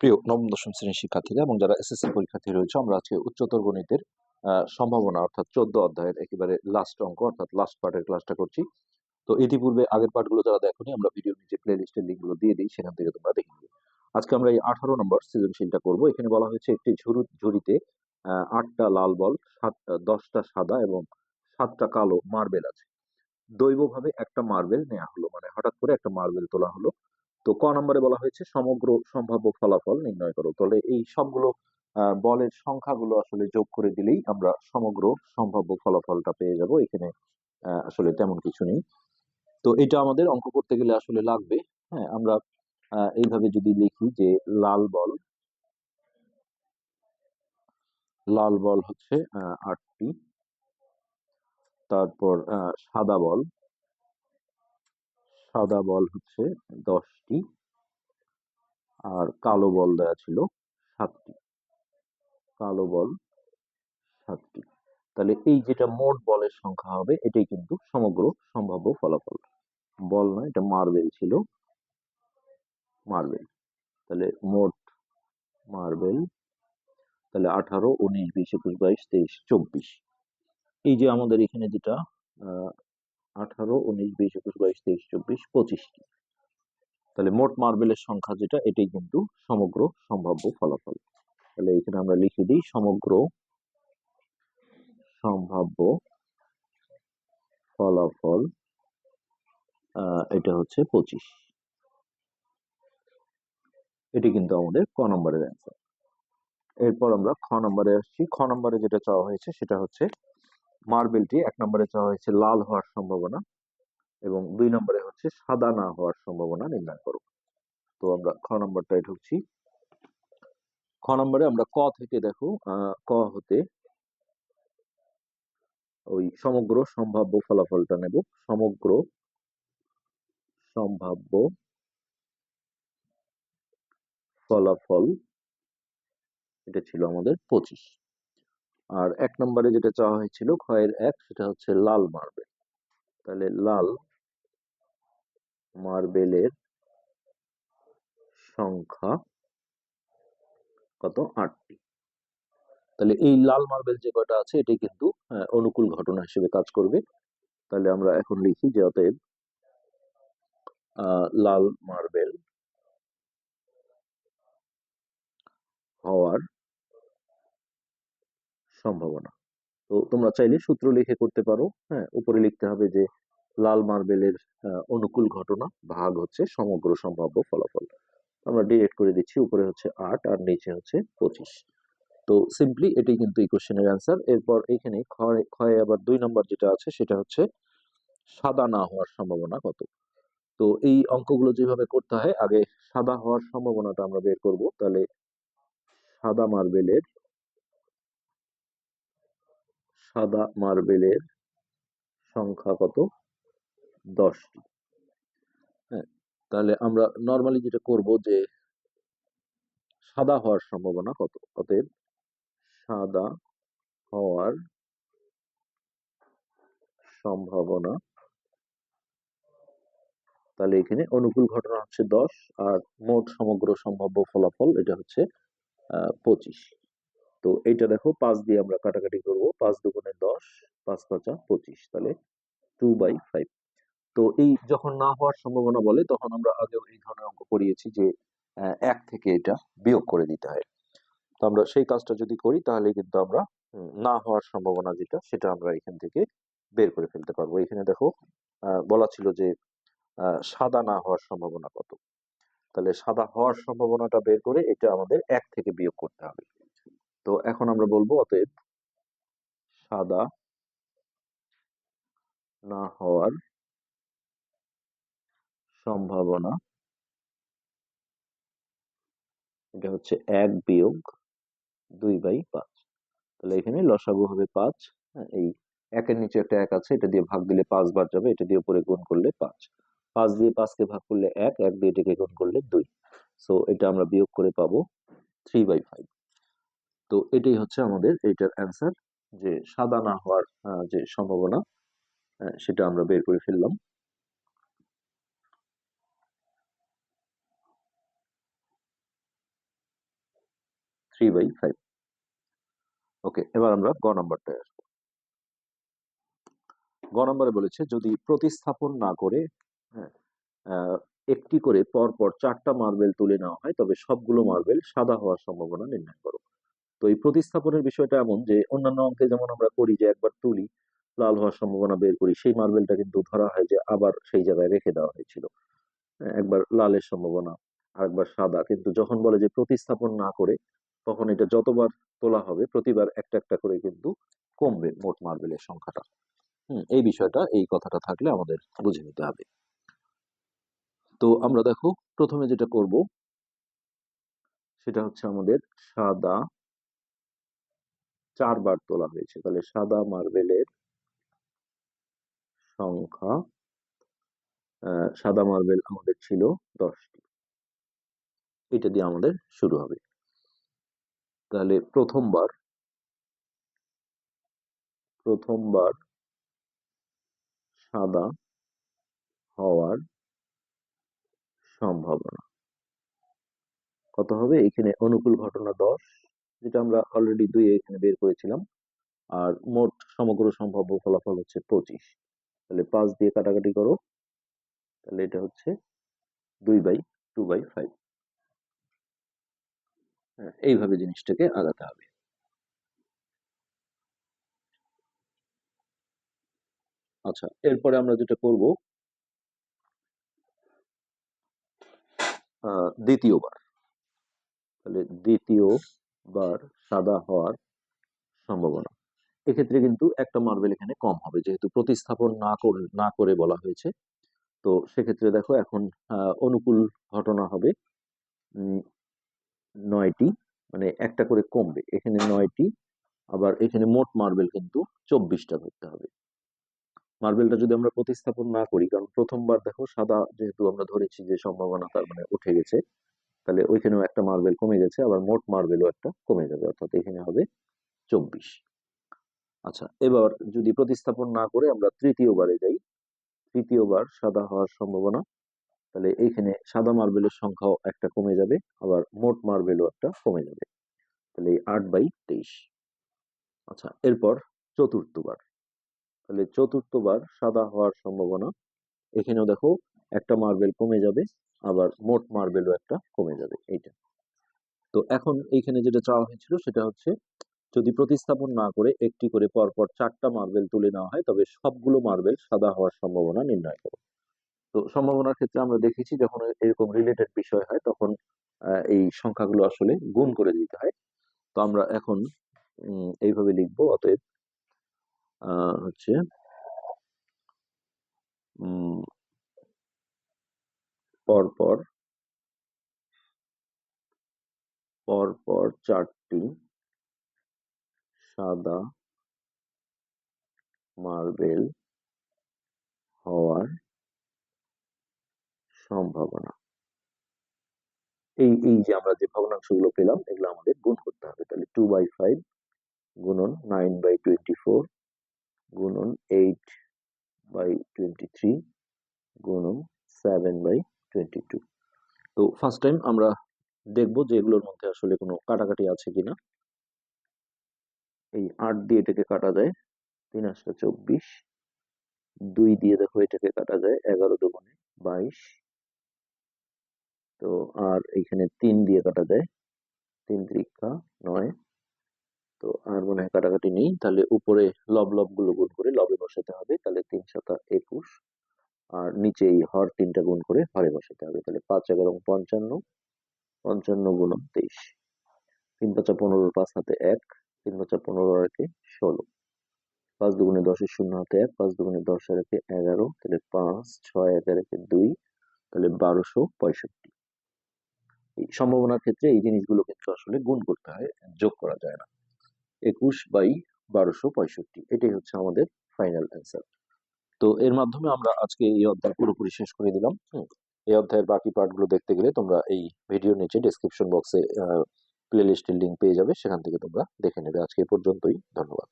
প্রিয় নবম, দশম শ্রেণির শিক্ষার্থীরা এবং যারা এসএসসি পরীক্ষার্থী রয়েছে, আমরা আজকে উচ্চতর গণিতের সম্ভাবনা অর্থাৎ চোদ্দ অধ্যায়ের একেবারে লাস্ট অঙ্ক অর্থাৎ লাস্ট পার্টের ক্লাসটা করছি। তো ইতিপূর্বে আগের পার্টগুলো যারা দেখোনি, আমরা ভিডিওর নিচে প্লে লিস্টের লিঙ্কগুলো দিয়ে দিই, সেখান থেকে তোমরা দেখে নিবে আজকে আমরা এই আঠারো নম্বর সৃজনশীলটা করব। এখানে বলা হয়েছে, একটি ঝুড়ি ঝুড়িতে আটটা লাল বল সাত দশটা সাদা এবং সাতটা কালো মার্বেল আছে। দৈবভাবে একটা মার্বেল নেওয়া হলো মানে হঠাৎ করে একটা মার্বেল তোলা হলো। তো ক নম্বরে বলা হয়েছে, সমগ্র সম্ভাব্য ফলাফল নির্ণয় করো। তাহলে এই সবগুলো বলের সংখ্যাগুলো আসলে যোগ করে দিলেই আমরা সমগ্র সম্ভাব্য ফলাফলটা পেয়ে যাব। এখানে আসলে তেমন কিছু নেই। তো এটা আমাদের অঙ্ক করতে গেলে আসলে লাগবে। হ্যাঁ আমরা এইভাবে যদি লিখি যে লাল বল লাল বল হচ্ছে আটটি। তারপর সাদা বল সাদা বল হচ্ছে দশটি আর কালো বল দেওয়া ছিল সাতটি। কালো বল সাতটি। তাহলে এই যেটা মোট বলের সংখ্যা হবে, এটাই কিন্তু সমগ্র সম্ভাব্য ফলাফল। বল না এটা মার্বেল ছিল। মার্বেল। তাহলে মোট মার্বেল, তাহলে আঠারো, উনিশ, বিশ, একুশ, বাইশ, তেইশ, চব্বিশ। এই যে আমাদের এখানে যেটা আঠারো, উনিশ, বিশ, একুশ, বাইশ, তেইশ, চব্বিশ পঁচিশটি তাহলে মোট মার্বেলের সংখ্যা যেটা, এটাই কিন্তু সমগ্র সম্ভাব্য ফলাফল। তাহলে এখানে আমরা লিখে দিই, সমগ্র সম্ভাব্য ফলাফল এটা হচ্ছে পঁচিশ। এটি কিন্তু আমাদের ক নম্বরের অ্যান্সার এরপর আমরা খ নম্বরে আসছি। খ নম্বরে যেটা চাওয়া হয়েছে, সেটা হচ্ছে মার্বেলটি এক নম্বরে চাওয়া হয়েছে লাল হওয়ার সম্ভাবনা এবং দুই নম্বরে হচ্ছে সাদা না হওয়ার সম্ভাবনা নির্ণয় করো। তো আমরা খ নম্বরটায় ঢুকছি। খ নম্বরে আমরা ক থেকে দেখো ক হতে ওই সমগ্র সম্ভাব্য ফলাফলটা নেব। সমগ্র সম্ভাব্য ফলাফল এটা ছিল আমাদের পঁচিশ। আর এক নম্বরে যেটা চাওয়া হয়েছিল ক্ষয়ের এক সেটা হচ্ছে লাল মার্বেল। তাহলে লাল মার্বেলের সংখ্যা কত? আটটি। তাহলে এই লাল মার্বেল যে কয়টা আছে এটাই কিন্তু আহ, অনুকূল ঘটনা হিসেবে কাজ করবে। তাহলে আমরা এখন লিখি যে অতএব লাল মার্বেল হওয়ার সম্ভাবনা। তো তোমরা চাইলে সূত্র লিখে করতে পারো হ্যাঁ? উপরে লিখতে হবে যে লাল মার্বেলের অনুকূল ঘটনা ভাগ হচ্ছে সমগ্র সম্ভাব্য ফলাফল। আমরা ডিরেক্ট করে দিচ্ছি, উপরে হচ্ছে আট আর নিচে হচ্ছে পঁচিশ। তো সিম্পলি এটি কিন্তু এই কোশ্চেনের অ্যান্সার। এরপর এখানে ক্ষয় আবার দুই নম্বর যেটা আছে সেটা হচ্ছে সাদা না হওয়ার সম্ভাবনা কত? তো এই অঙ্কগুলো যেভাবে করতে হয়, আগে সাদা হওয়ার সম্ভাবনাটা আমরা বের করব। তাহলে সাদা মার্বেলের সাদা মার্বেলের সংখ্যা কত? দশটি। হ্যাঁ তাহলে আমরা নর্মালি যেটা করব যে সাদা হওয়ার সম্ভাবনা কত? অতএব সাদা হওয়ার সম্ভাবনা তাহলে এখানে অনুকূল ঘটনা হচ্ছে দশ আর মোট সমগ্র সম্ভাব্য ফলাফল এটা হচ্ছে আহ, পঁচিশ। তো এইটা দেখো, পাঁচ দিয়ে আমরা কাটাকাটি করব। পাঁচ দুগুণে দশ, পাঁচ পাঁচা পঁচিশ, তাহলে টু বাই ফাইভ তো এই যখন না হওয়ার সম্ভাবনা বলে, তখন আমরা আগেও এই ধরনের অঙ্ক করিয়েছি যে এক থেকে এটা বিয়োগ করে দিতে হয়। তো আমরা সেই কাজটা যদি করি তাহলে কিন্তু আমরা না হওয়ার সম্ভাবনা যেটা, সেটা আমরা এখান থেকে বের করে ফেলতে পারব। এখানে দেখো বলা ছিল যে সাদা না হওয়ার সম্ভাবনা কত? তাহলে সাদা হওয়ার সম্ভাবনাটা বের করে এটা আমাদের এক থেকে বিয়োগ করতে হবে। তো এখন আমরা বলব অতএব সাদা না হওয়ার সম্ভাবনা। এটা হচ্ছে এক বিয়োগ দুই বাই পাঁচ। তাহলে এখানে লসাগু হবে পাঁচ হ্যাঁ, এই একের নিচে একটা এক আছে এটা দিয়ে ভাগ দিলে পাঁচ বার যাবে এটা দিয়ে উপরে গুণ করলে পাঁচ। পাঁচ দিয়ে পাঁচকে ভাগ করলে এক এক দিয়ে এটাকে গুণ করলে দুই। সো এটা আমরা বিয়োগ করে পাবো থ্রি বাই ফাইভ তো এটাই হচ্ছে আমাদের এইটার অ্যান্সার যে সাদা না হওয়ার যে সম্ভাবনা সেটা আমরা বের করে ফেললাম। থ্রি বাই ফাইভ ওকে এবার আমরা গ নাম্বারটায় আসব। গ নাম্বারে বলেছে, যদি প্রতিস্থাপন না করে হ্যাঁ একটি করে পরপর চারটা মার্বেল তুলে নেওয়া হয়, তবে সবগুলো মার্বেল সাদা হওয়ার সম্ভাবনা নির্ণয় করো। তো এই প্রতিস্থাপনের বিষয়টা এমন যে অন্যান্য অঙ্কে যেমন আমরা করি যে একবার তুলি লাল হওয়ার সম্ভাবনা বের করি সেই মার্বেলটা কিন্তু ধরা হয় যে আবার সেই জায়গায় রেখে দেওয়া হয়েছিল। হ্যাঁ, একবার লালের সম্ভাবনা আরেকবার সাদা। কিন্তু যখন বলে যে প্রতিস্থাপন না করে তখন এটা যতবার তোলা হবে প্রতিবার একটা একটা করে কিন্তু কমবে মোট মার্বেলের সংখ্যাটা। হুম এই বিষয়টা এই কথাটা থাকলে আমাদের বুঝে নিতে হবে। তো আমরা দেখো প্রথমে যেটা করব সেটা হচ্ছে আমাদের সাদা চারবার তোলা হয়েছে। তাহলে সাদা মার্বেলের সংখ্যা সাদা মার্বেল আমাদের ছিল দশটি। এটা দিয়ে আমাদের শুরু হবে। তাহলে প্রথমবার প্রথমবার সাদা হওয়ার সম্ভাবনা। কত হবে? এখানে অনুকূল ঘটনা দশ। যেটা আমরা অলরেডি দুই এখানে বের করেছিলাম। আর মোট সমগ্র সম্ভাব্য ফলাফল হচ্ছে পঁচিশ। তাহলে পাঁচ দিয়ে কাটাকাটি করো। তাহলে এটা হচ্ছে দুই বাই টু বাই ফাইভ এইভাবে জিনিসটাকে আগাতে হবে। আচ্ছা এরপরে আমরা যেটা করব দ্বিতীয়বার। তাহলে দ্বিতীয়বার সাদা হওয়ার সম্ভাবনা। এক্ষেত্রে কিন্তু একটা মার্বেল এখানে কম হবে, যেহেতু প্রতিস্থাপন না করে না করে বলা হয়েছে। তো সেক্ষেত্রে দেখো এখন অনুকূল ঘটনা হবে। নয়টি মানে একটা করে কমবে। এখানে নয়টি, আবার এখানে মোট মার্বেল কিন্তু চব্বিশটা ধরতে হবে। মার্বেলটা যদি আমরা প্রতিস্থাপন না করি, কারণ প্রথমবার দেখো সাদা যেহেতু আমরা ধরেছি যে সম্ভাবনা তার মানে উঠে গেছে তাহলে ওইখানেও একটা মার্বেল কমে গেছে, আবার মোট মার্বেলও একটা কমে যাবে, অর্থাৎ এখানে হবে চব্বিশ। আচ্ছা এবার যদি প্রতিস্থাপন না করে আমরা তৃতীয়বারে যাই। তৃতীয়বার সাদা হওয়ার সম্ভাবনা, তাহলে এইখানে সাদা মার্বেলের সংখ্যাও একটা কমে যাবে, আবার মোট মার্বেলও একটা কমে যাবে। তাহলে এই আট বাই তেইশ। আচ্ছা এরপর চতুর্থবার তাহলে চতুর্থবার সাদা হওয়ার সম্ভাবনা, এখানেও দেখো একটা মার্বেল কমে যাবে, আবার মোট মার্বেলও একটা কমে যাবে, এইটা। তো এখন এইখানে যেটা চাওয়া হয়েছিল সেটা হচ্ছে, যদি প্রতিস্থাপন না করে একটি করে পরপর চারটা মার্বেল তুলে নেওয়া হয়, তবে সবগুলো মার্বেল সাদা হওয়ার সম্ভাবনা নির্ণয় করো। তো সম্ভাবনার ক্ষেত্রে আমরা দেখেছি যখন এরকম রিলেটেড বিষয় হয়, তখন এই সংখ্যাগুলো আসলে গুণ করে দিতে হয়। তো আমরা এখন এইভাবে লিখব, অতএব হচ্ছে পরপর পরপর চারটি, সাদা, মার্বেল হওয়ার সম্ভাবনা। এই এই যে আমরা যে ভগ্নাংশগুলো পেলাম, এগুলো আমাদের গুণ করতে হবে। তাহলে টু বাই ফাইভ গুণন নাইন বাই টোয়েন্টি ফোর গুণন এইট বাই টোয়েন্টি থ্রি গুণন সেভেন বাই টোয়েন্টি টু তো ফার্স্ট টাইম আমরা দেখব যে এগুলোর মধ্যে আসলে কোনো কাটাকাটি আছে কিনা। এই আট দিয়ে এটাকে কাটা যায়, তিন আটটা চব্বিশ। দুই দিয়ে দেখো এটাকে কাটা যায়, এগারো দুগুণে বাইশ। তো আর এইখানে তিন দিয়ে কাটা যায়, তিন ত্রিকা নয়। তো আর মনে হয় কাটাকাটি নেই, তাহলে উপরে লব লবগুলো গুণ করে লবে বসাতে হবে, তাহলে তিন সাতা একুশ। আর নিচে এই হর তিনটা গুণ করে হরে বসাতে হবে। তাহলে পাঁচ, এগারো পঞ্চান্ন পঞ্চান্ন গুণন তেইশ। তিন পাঁচা পনেরো, পাঁচ হাতে এক, তিন পাঁচা পনেরো আর একে ষোলো। পাঁচ দুগুণে দশের শূন্য হাতে এক, পাঁচ দুগুণে দশ আর একে এগারো, তাহলে পাঁচ, ছয়, এক আর একে দুই, তাহলে বারোশো পঁয়ষট্টি। এই সম্ভাবনার ক্ষেত্রে এই জিনিসগুলো কিন্তু আসলে গুণ করতে হয়, যোগ করা যায় না। একুশ বাই বারোশো পঁয়ষট্টি, এটাই হচ্ছে আমাদের ফাইনাল অ্যান্সার তো এর মাধ্যমে আমরা আজকে এই অধ্যায় পুরোপুরি শেষ করে দিলাম। এই অধ্যায়ের বাকি পার্টগুলো দেখতে গেলে তোমরা এই ভিডিও নিচে ডেসক্রিপশন বক্সে প্লে লিস্টের লিঙ্ক পেয়ে যাবে। সেখান থেকে তোমরা দেখে নেবে। আজকে পর্যন্তই। ধন্যবাদ।